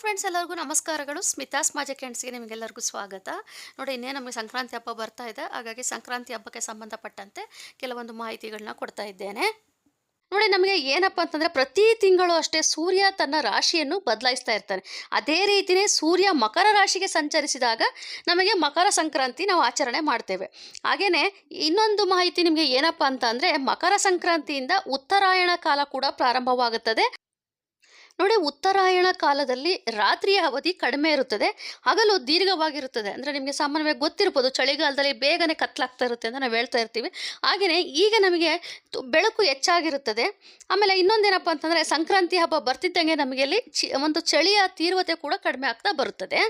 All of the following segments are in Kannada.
ಫ್ರೆಂಡ್ಸ್ ಎಲ್ಲರಿಗೂ ನಮಸ್ಕಾರಗಳು. ಸ್ಮಿತಾ ಸ್ಮಾಜ ಕೆಂಡ್ಸ್ಗೆ ನಿಮಗೆಲ್ಲರಿಗೂ ಸ್ವಾಗತ. ನೋಡಿ, ಇನ್ನೇ ನಮಗೆ ಸಂಕ್ರಾಂತಿ ಹಬ್ಬ ಬರ್ತಾ ಇದೆ. ಹಾಗಾಗಿ ಸಂಕ್ರಾಂತಿ ಹಬ್ಬಕ್ಕೆ ಸಂಬಂಧಪಟ್ಟಂತೆ ಕೆಲವೊಂದು ಮಾಹಿತಿಗಳನ್ನ ಕೊಡ್ತಾ ಇದ್ದೇನೆ. ನೋಡಿ, ನಮಗೆ ಏನಪ್ಪ ಅಂತಂದರೆ ಪ್ರತಿ ತಿಂಗಳು ಅಷ್ಟೇ ಸೂರ್ಯ ತನ್ನ ರಾಶಿಯನ್ನು ಬದಲಾಯಿಸ್ತಾ ಇರ್ತಾನೆ. ಅದೇ ರೀತಿಯೇ ಸೂರ್ಯ ಮಕರ ರಾಶಿಗೆ ಸಂಚರಿಸಿದಾಗ ನಮಗೆ ಮಕರ ಸಂಕ್ರಾಂತಿ ನಾವು ಆಚರಣೆ ಮಾಡ್ತೇವೆ. ಹಾಗೆಯೇ ಇನ್ನೊಂದು ಮಾಹಿತಿ ನಿಮಗೆ ಏನಪ್ಪ ಅಂತ ಅಂದರೆ ಮಕರ ಸಂಕ್ರಾಂತಿಯಿಂದ ಉತ್ತರಾಯಣ ಕಾಲ ಕೂಡ ಪ್ರಾರಂಭವಾಗುತ್ತದೆ. ನೋಡಿ ಉತ್ತರಾಯಣ ಕಾಲದಲ್ಲಿ ರಾತ್ರಿಯ ಅವಧಿ ಕಡಿಮೆ ಇರುತ್ತದೆ. ಹಗಲು ದೀರ್ಘವಾಗಿರುತ್ತದೆ. ಅಂದರೆ ನಿಮಗೆ ಸಾಮಾನ್ಯವಾಗಿ ಗೊತ್ತಿರ್ಬೋದು, ಚಳಿಗಾಲದಲ್ಲಿ ಬೇಗನೆ ಕತ್ಲಾಗ್ತಾ ಇರುತ್ತೆ ಅಂತ ನಾವು ಹೇಳ್ತಾ ಇರ್ತೀವಿ. ಹಾಗೆಯೇ ಈಗ ನಮಗೆ ಬೆಳಕು ಹೆಚ್ಚಾಗಿರುತ್ತದೆ. ಆಮೇಲೆ ಇನ್ನೊಂದೇನಪ್ಪ ಅಂತಂದರೆ ಸಂಕ್ರಾಂತಿ ಹಬ್ಬ ಬರ್ತಿದ್ದಂಗೆ ನಮಗೆ ಅಲ್ಲಿ ಚಿ, ಒಂದು ಚಳಿಯ ತೀವ್ರತೆ ಕೂಡ ಕಡಿಮೆ ಆಗ್ತಾ ಬರುತ್ತದೆ.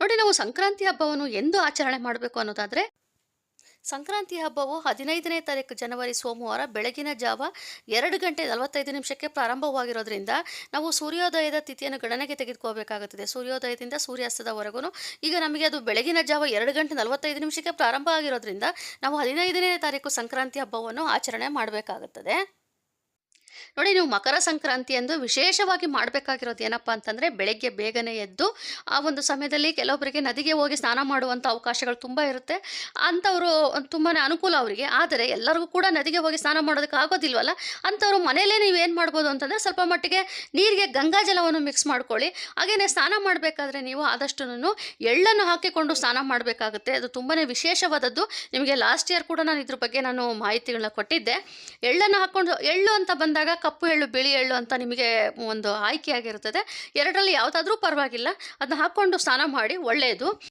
ನೋಡಿ ನಾವು ಸಂಕ್ರಾಂತಿ ಹಬ್ಬವನ್ನು ಎಂದು ಆಚರಣೆ ಮಾಡಬೇಕು ಅನ್ನೋದಾದರೆ ಸಂಕ್ರಾಂತಿ ಹಬ್ಬವು ಹದಿನೈದನೇ ತಾರೀಕು ಜನವರಿ ಸೋಮವಾರ ಬೆಳಗಿನ ಜಾವ ಎರಡು ಗಂಟೆ ನಲವತ್ತೈದು ನಿಮಿಷಕ್ಕೆ ಪ್ರಾರಂಭವಾಗಿರೋದ್ರಿಂದ ನಾವು ಸೂರ್ಯೋದಯದ ತಿಥಿಯನ್ನು ಗಣನೆಗೆ ತೆಗೆದುಕೋಬೇಕಾಗುತ್ತದೆ ಸೂರ್ಯೋದಯದಿಂದ ಸೂರ್ಯಾಸ್ತದವರೆಗೂ ಈಗ ನಮಗೆ ಅದು ಬೆಳಗಿನ ಜಾವ ಎರಡು ಗಂಟೆ ನಲವತ್ತೈದು ನಿಮಿಷಕ್ಕೆ ಪ್ರಾರಂಭ ಆಗಿರೋದ್ರಿಂದ ನಾವು ಹದಿನೈದನೇ ತಾರೀಕು ಸಂಕ್ರಾಂತಿ ಹಬ್ಬವನ್ನು ಆಚರಣೆ ಮಾಡಬೇಕಾಗುತ್ತದೆ. ನೋಡಿ, ನೀವು ಮಕರ ಸಂಕ್ರಾಂತಿ ಎಂದು ವಿಶೇಷವಾಗಿ ಮಾಡಬೇಕಾಗಿರೋದು ಏನಪ್ಪ ಅಂತಂದರೆ ಬೆಳಗ್ಗೆ ಬೇಗನೆ ಎದ್ದು ಆ ಒಂದು ಸಮಯದಲ್ಲಿ ಕೆಲವೊಬ್ಬರಿಗೆ ನದಿಗೆ ಹೋಗಿ ಸ್ನಾನ ಮಾಡುವಂಥ ಅವಕಾಶಗಳು ತುಂಬ ಇರುತ್ತೆ. ಅಂಥವರು ತುಂಬಾ ಅನುಕೂಲ ಅವರಿಗೆ. ಆದರೆ ಎಲ್ಲರಿಗೂ ಕೂಡ ನದಿಗೆ ಹೋಗಿ ಸ್ನಾನ ಮಾಡೋದಕ್ಕೆ ಆಗೋದಿಲ್ವಲ್ಲ? ಅಂಥವ್ರು ಮನೆಯಲ್ಲೇ ನೀವು ಏನು ಮಾಡ್ಬೋದು ಅಂತಂದರೆ ಸ್ವಲ್ಪ ಮಟ್ಟಿಗೆ ನೀರಿಗೆ ಗಂಗಾ ಜಲವನ್ನು ಮಿಕ್ಸ್ ಮಾಡ್ಕೊಳ್ಳಿ. ಹಾಗೆಯೇ ಸ್ನಾನ ಮಾಡಬೇಕಾದ್ರೆ ನೀವು ಆದಷ್ಟು ಎಳ್ಳನ್ನು ಹಾಕಿಕೊಂಡು ಸ್ನಾನ ಮಾಡಬೇಕಾಗುತ್ತೆ. ಅದು ತುಂಬಾ ವಿಶೇಷವಾದದ್ದು. ನಿಮಗೆ ಲಾಸ್ಟ್ ಇಯರ್ ಕೂಡ ನಾನು ಇದ್ರ ಬಗ್ಗೆ ನಾನು ಮಾಹಿತಿಗಳನ್ನ ಕೊಟ್ಟಿದ್ದೆ. ಎಳ್ಳನ್ನು ಹಾಕ್ಕೊಂಡು ಎಳ್ಳು ಅಂತ ಬಂದಾಗ ಕಪ್ಪು ಎಳ್ಳು, ಬಿಳಿ ಎಳ್ಳು ಅಂತ ನಿಮಗೆ ಒಂದು ಆಯ್ಕೆಯಾಗಿರುತ್ತದೆ ಎರಡರಲ್ಲಿ ಯಾವುದಾದ್ರೂ ಪರವಾಗಿಲ್ಲ. ಅದನ್ನ ಹಾಕ್ಕೊಂಡು ಸ್ನಾನ ಮಾಡಿ, ಒಳ್ಳೆಯದು.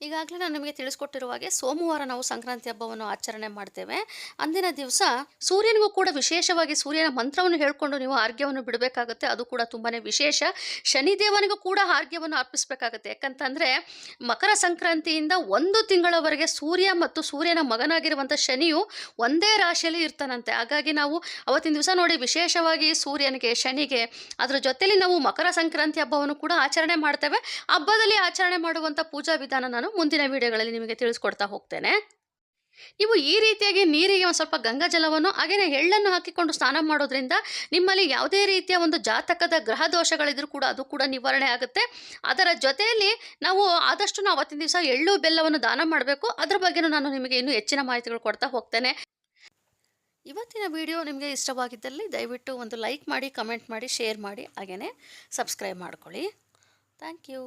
ಈಗಾಗಲೇ ನಾನು ನಿಮಗೆ ತಿಳಿಸ್ಕೊಟ್ಟಿರುವ ಹಾಗೆ ಸೋಮವಾರ ನಾವು ಸಂಕ್ರಾಂತಿ ಹಬ್ಬವನ್ನು ಆಚರಣೆ ಮಾಡ್ತೇವೆ. ಅಂದಿನ ದಿವಸ ಸೂರ್ಯನಿಗೂ ಕೂಡ ವಿಶೇಷವಾಗಿ ಸೂರ್ಯನ ಮಂತ್ರವನ್ನು ಹೇಳ್ಕೊಂಡು ನೀವು ಆರ್ಗ್ಯವನ್ನು ಬಿಡಬೇಕಾಗುತ್ತೆ. ಅದು ಕೂಡ ತುಂಬಾ ವಿಶೇಷ. ಶನಿದೇವನಿಗೂ ಕೂಡ ಆರ್ಗ್ಯವನ್ನು ಅರ್ಪಿಸಬೇಕಾಗುತ್ತೆ. ಯಾಕಂತಂದರೆ ಮಕರ ಸಂಕ್ರಾಂತಿಯಿಂದ ಒಂದು ತಿಂಗಳವರೆಗೆ ಸೂರ್ಯ ಮತ್ತು ಸೂರ್ಯನ ಮಗನಾಗಿರುವಂಥ ಶನಿಯು ಒಂದೇ ರಾಶಿಯಲ್ಲಿ ಇರ್ತಾನಂತೆ. ಹಾಗಾಗಿ ನಾವು ಅವತ್ತಿನ ದಿವಸ ನೋಡಿ ವಿಶೇಷವಾಗಿ ಸೂರ್ಯನಿಗೆ, ಶನಿಗೆ ಅದರ ಜೊತೆಯಲ್ಲಿ ನಾವು ಮಕರ ಸಂಕ್ರಾಂತಿ ಹಬ್ಬವನ್ನು ಕೂಡ ಆಚರಣೆ ಮಾಡ್ತೇವೆ. ಹಬ್ಬದಲ್ಲಿ ಆಚರಣೆ ಮಾಡುವಂಥ ಪೂಜಾ ವಿಧಾನ ನಾನು ಮುಂದಿನ ವಿಡಿಯೋಗಳಲ್ಲಿ ನಿಮಗೆ ತಿಳಿಸ್ಕೊಡ್ತಾ ಹೋಗ್ತೇನೆ. ನೀವು ಈ ರೀತಿಯಾಗಿ ನೀರಿಗೆ ಒಂದು ಸ್ವಲ್ಪ ಗಂಗಾ ಜಲವನ್ನು ಹಾಗೆಯೇ ಎಳ್ಳನ್ನು ಹಾಕಿಕೊಂಡು ಸ್ನಾನ ಮಾಡೋದ್ರಿಂದ ನಿಮ್ಮಲ್ಲಿ ಯಾವುದೇ ರೀತಿಯ ಒಂದು ಜಾತಕದ ಗ್ರಹ ದೋಷಗಳಿದ್ರೂ ಕೂಡ ಅದು ಕೂಡ ನಿವಾರಣೆ ಆಗುತ್ತೆ. ಅದರ ಜೊತೆಯಲ್ಲಿ ನಾವು ಆದಷ್ಟು ನಾವು ಅವತ್ತಿನ ದಿವಸ ಎಳ್ಳು, ಬೆಲ್ಲವನ್ನು ದಾನ ಮಾಡಬೇಕು. ಅದರ ಬಗ್ಗೆನೂ ನಾನು ನಿಮಗೆ ಇನ್ನೂ ಹೆಚ್ಚಿನ ಮಾಹಿತಿಗಳು ಕೊಡ್ತಾ ಹೋಗ್ತೇನೆ. ಇವತ್ತಿನ ವಿಡಿಯೋ ನಿಮಗೆ ಇಷ್ಟವಾಗಿದ್ದಲ್ಲಿ ದಯವಿಟ್ಟು ಒಂದು ಲೈಕ್ ಮಾಡಿ, ಕಮೆಂಟ್ ಮಾಡಿ, ಶೇರ್ ಮಾಡಿ ಹಾಗೆಯೇ ಸಬ್ಸ್ಕ್ರೈಬ್ ಮಾಡ್ಕೊಳ್ಳಿ. Thank you.